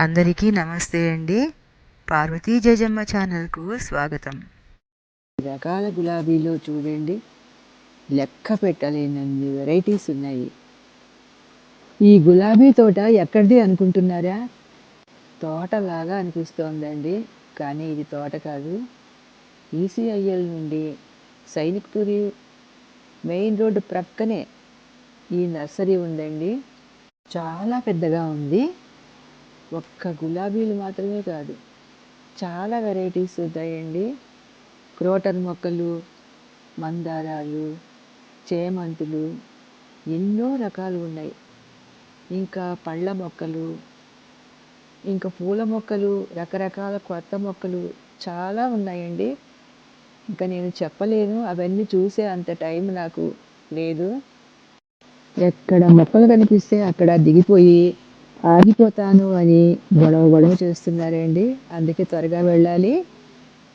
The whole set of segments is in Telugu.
అందరికీ నమస్తే అండి. పార్వతీ జజమ్మ ఛానల్కు స్వాగతం. రకాల గులాబీలో చూడండి. లెక్క పెట్టలేనన్ని వెరైటీస్ ఉన్నాయి. ఈ గులాబీ తోట ఎక్కడిది అనుకుంటున్నారా? తోటలాగా అనిపిస్తోందండి. కానీ ఇది తోట కాదు. ఈసీఐఎల్ నుండి సైనిక్పురి మెయిన్ రోడ్డు ప్రక్కనే ఈ నర్సరీ ఉందండి. చాలా పెద్దగా ఉంది. ఒక్క గులాబీలు మాత్రమే కాదు చాలా వెరైటీస్ ఉంటాయండి. క్రోటన్ మొక్కలు మందారాలు చేమంతులు ఎన్నో రకాలు ఉన్నాయి. ఇంకా పళ్ళ మొక్కలు ఇంకా పూల మొక్కలు రకరకాల కొత్త మొక్కలు చాలా ఉన్నాయండి. ఇంకా నేను చెప్పలేను అవన్నీ చూసే అంత టైం నాకు లేదు. ఎక్కడ మొక్కలు కనిపిస్తే అక్కడ దిగిపోయి ఆగిపోతాను అని గొడవ గొడవ చేస్తున్నారండి. అందుకే త్వరగా వెళ్ళాలి.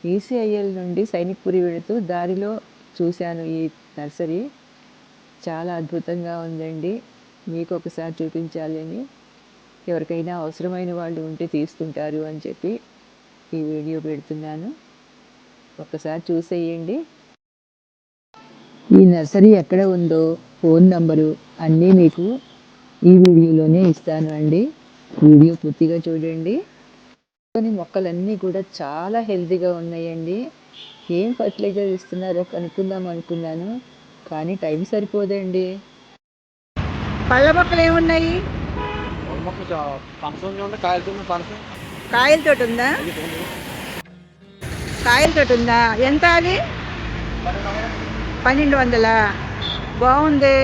ఈసీఐఎల్ నుండి సైనిక్పురి వెళుతూ దారిలో చూశాను ఈ నర్సరీ. చాలా అద్భుతంగా ఉందండి. మీకు ఒకసారి చూపించాలని ఎవరికైనా అవసరమైన వాళ్ళు ఉంటే తీసుకుంటారు అని చెప్పి ఈ వీడియో పెడుతున్నాను. ఒకసారి చూసేయండి. ఈ నర్సరీ ఎక్కడ ఉందో ఫోన్ నంబరు అన్నీ మీకు ఈ వీడియోలోనే ఇస్తాను అండి. వీడియో పూర్తిగా చూడండి. కొన్ని మొక్కలన్నీ కూడా చాలా హెల్తీగా ఉన్నాయండి. ఏం ఫర్టిలైజర్ ఇస్తున్నారో కనుక్కుందాం అనుకున్నాను కానీ టైం సరిపోదండి. పళ్ళ మొక్కలు ఏమున్నాయి? కాయలతో ఉందా? కాయలతో ఉందా? ఎంత అది? పన్నెండు వందల? బాగుంది.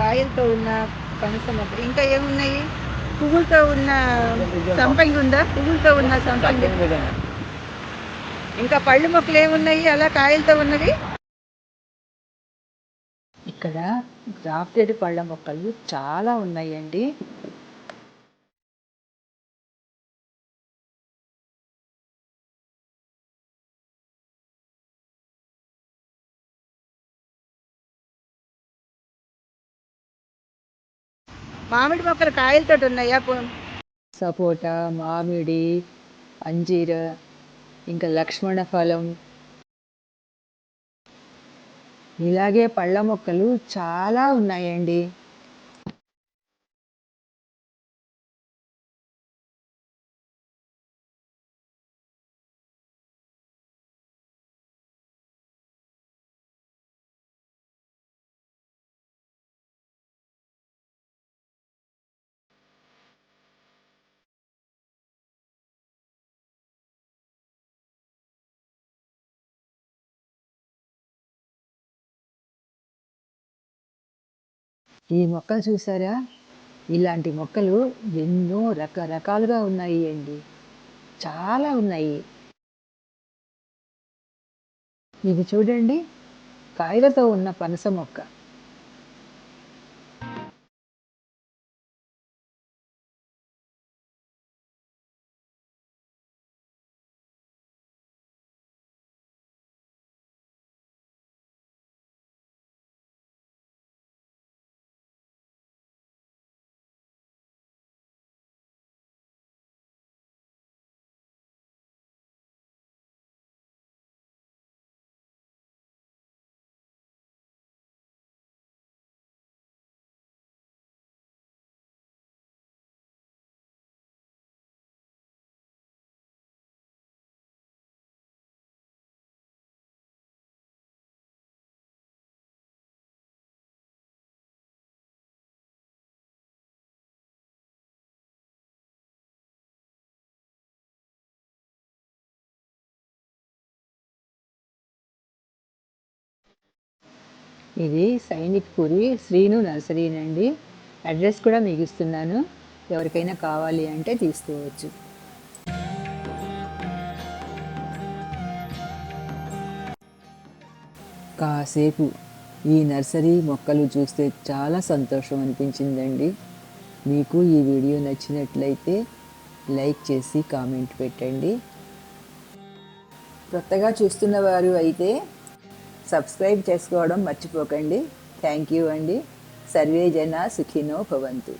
కాయలతో ఉన్న పనస మొక్క ఇంకా ఏమున్నాయి? పువ్వులతో ఉన్న సంపంగి ఉందా? పువ్వులతో ఉన్న సంపంగి. ఇంకా పళ్ళు మొక్కలు ఏమున్నాయి? అలా కాయలతో ఉన్నవి? ఇక్కడ గ్రాఫ్టెడ్ పళ్ళ మొక్కలు చాలా ఉన్నాయండి. మామిడి మొక్కలు కాయలతో ఉన్నాయా? సపోటా మామిడి అంజీర ఇంకా లక్ష్మణ ఫలం. ఇలాగే పళ్ళ మొక్కలు చాలా ఉన్నాయండి. ఈ మొక్కలు చూసారా? ఇలాంటి మొక్కలు ఎన్నో రకరకాలుగా ఉన్నాయి అండి. చాలా ఉన్నాయి. ఇది చూడండి. కాయలతో ఉన్న పనస మొక్క. ఇది సైనిక్ పురి శ్రీను నర్సరీనండి అడ్రస్ కూడా మీకు ఇస్తున్నాను ఎవరికైనా కావాలి అంటే తీసుకోవచ్చు. కాసేపు ఈ నర్సరీ మొక్కలు చూస్తే చాలా సంతోషం అనిపించిందండి. మీకు ఈ వీడియో నచ్చినట్లయితే లైక్ చేసి కామెంట్ పెట్టండి. కొత్తగా చూస్తున్న వారు అయితే సబ్స్క్రైబ్ చేసుకోవడం మర్చిపోకండి. థ్యాంక్ యూ అండి. సర్వే జన సుఖినో భవంతు.